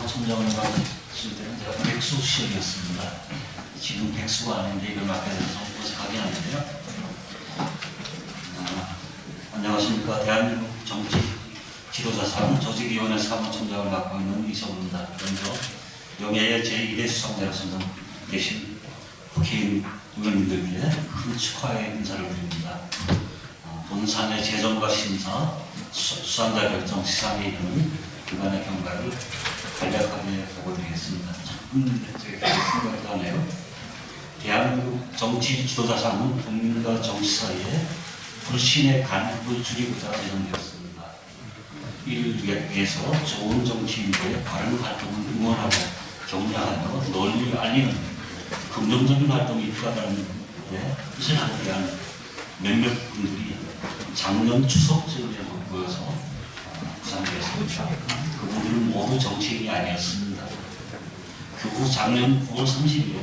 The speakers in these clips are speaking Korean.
사무총장을 맡았을 때는 제가 백수 시절이었습니다. 지금 백수가 아닌데 이걸 맡게 돼서 어색하게 하는데요. 아, 안녕하십니까. 대한민국 정치 지도자 사무 조직위원회 사무총장을 맡고 있는 이성입니다. 먼저 영예의 제1회 수상자로 선정 되신 국회의원 의원님들께 큰 축하의 인사를 드립니다. 아, 본산의 재정과 심사, 수- 수상자 결정 시상에 이르는 그간의 경과를 간략하게 보고드리겠습니다. 음, 제가 생각이 나네요. 대한민국 정치 지도자상은 국민과 정치 사이에 불신의 간극을 줄이고자 제정되었습니다. 이를 위해서 좋은 정치인들의 바른 활동을 응원하고 격려하며 널리 알리는 긍정적인 활동이 필요하다는 데 뜻을 하기 위한 몇몇 분들이 작년 추석 즈음에 모여서 부산에서 그분들은 모두 정치인이 아니었습니다. 그 후 작년 9월 30일에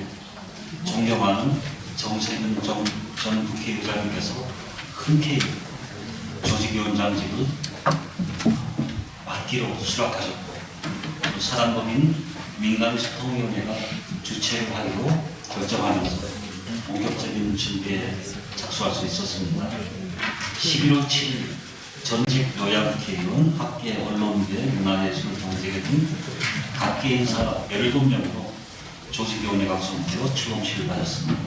존경하는 정세균 전, 전 국회의장님께서 흔쾌히 조직위원장직을 맡기로 수락하셨고 또 사단법인 민간소통위원회가 주체를 하기로 결정하면서 본격적인 준비에 착수할 수 있었습니다. 11월 7일 전직 노양국회의원, 학계, 언론계, 문화예술, 경제계 등 각계 인사 17명으로 조직위원회가 구성되어 추동식을 가졌습니다.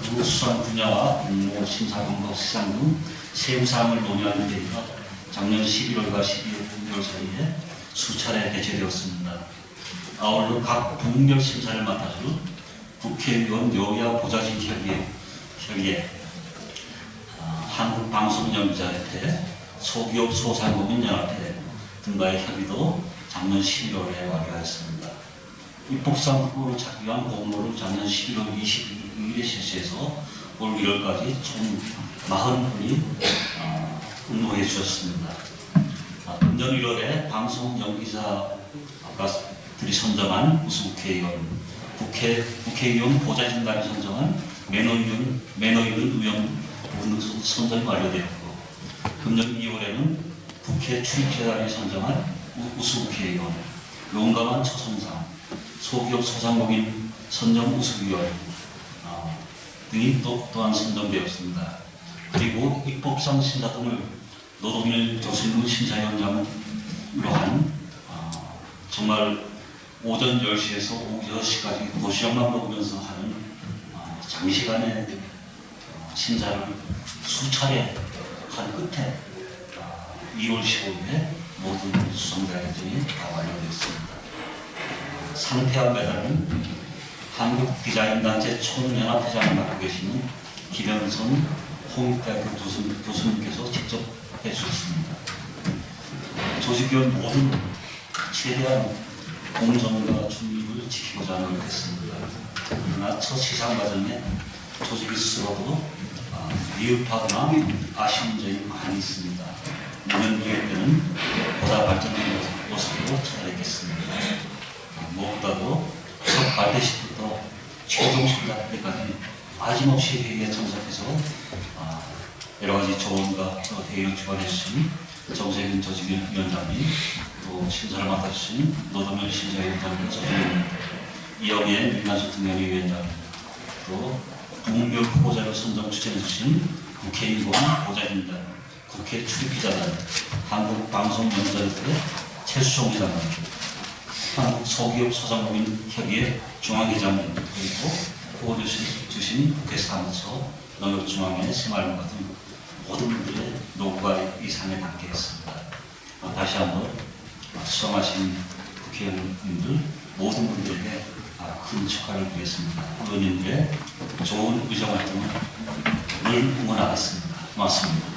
그후 수상 분야와 공모, 심사 방법, 시장 등 세부 사항을 논의하는 회의가 작년 11월과 12월 사이에 수차례 개최되었습니다. 아울러 각 분별 심사를 맡아줄 국회의원 여야 보좌진 협의회, 협의회 아, 한국방송연구자협회, 소기업 소상공인연합회 등과의 협의도 작년 11월에 완료하였습니다. 입법상 후보를 찾기 위한 공모를 작년 11월 22일에 실시해서 올 1월까지 총 40분이 어, 응모해 주셨습니다. 아, 금년 1월에 방송 연기자 아까 들이 선정한 우수 국회의원, 국회, 국회의원 보좌진단이 선정한 매너위원, 매너위원 의원 부분 등 선정이 완료되었고 금년 2월에는 국회 출입재단이 선정한 우- 우수국회의원, 용감한 초선상, 소기업 소상공인 선정 우수위원 어, 등이 또 또한 선정되었습니다. 그리고 입법상 심사 등을 노동일 조신문 심사위원장으로 한 어, 정말 오전 10시에서 오후 6시까지 도시락만 먹으면서 하는 어, 장시간의 어, 심사를 수차례 한 끝에 어, 2월 15일에 모든 결정이 다 완료되었습니다. 상태와 메달은 한국 디자인단체 총연합회장을 맡고 계시는 김영선 홍익대학교 교수, 교수님께서 직접 해주셨습니다. 조직위원 모든 최대한 공정과 중립을 지키고자 노력했습니다. 그러나 첫 시상 과정에 조직이 스스로도 아, 미흡하거나 아쉬운 점이 많이 있습니다. 내년 2회 때는 보다 발전된 모습으로 찾아뵙겠습니다. 무엇보다도 첫 발대식부터 최종 심사 때까지 빠짐없이 회의에 참석해서 아, 여러 가지 조언과 또 회의를 주관해 주신 정세균 조직위원장님 또 심사를 맡아주신 노동현 조직위원님 이영애 민간소통위원회 위원장님 또 국별 후보자를 선정 추천해 주신 국회의원 보좌진단 국회 출입기자단 한국방송연구자협회 최수종 회장님 한국 소기업 소상공인 협의회 중앙회장님 그리고 후보 주신, 주신 국회 사무처 농협중앙회 새마을문 같은 모든 분들의 노고가 이 상에 담겨 있습니다. 어, 다시 한번 수상하신 국회의원님들 모든 분들에게 아, 큰 축하를 드리겠습니다. 의원님들의 좋은 의정 활동을 늘 응원하겠습니다. 고맙습니다.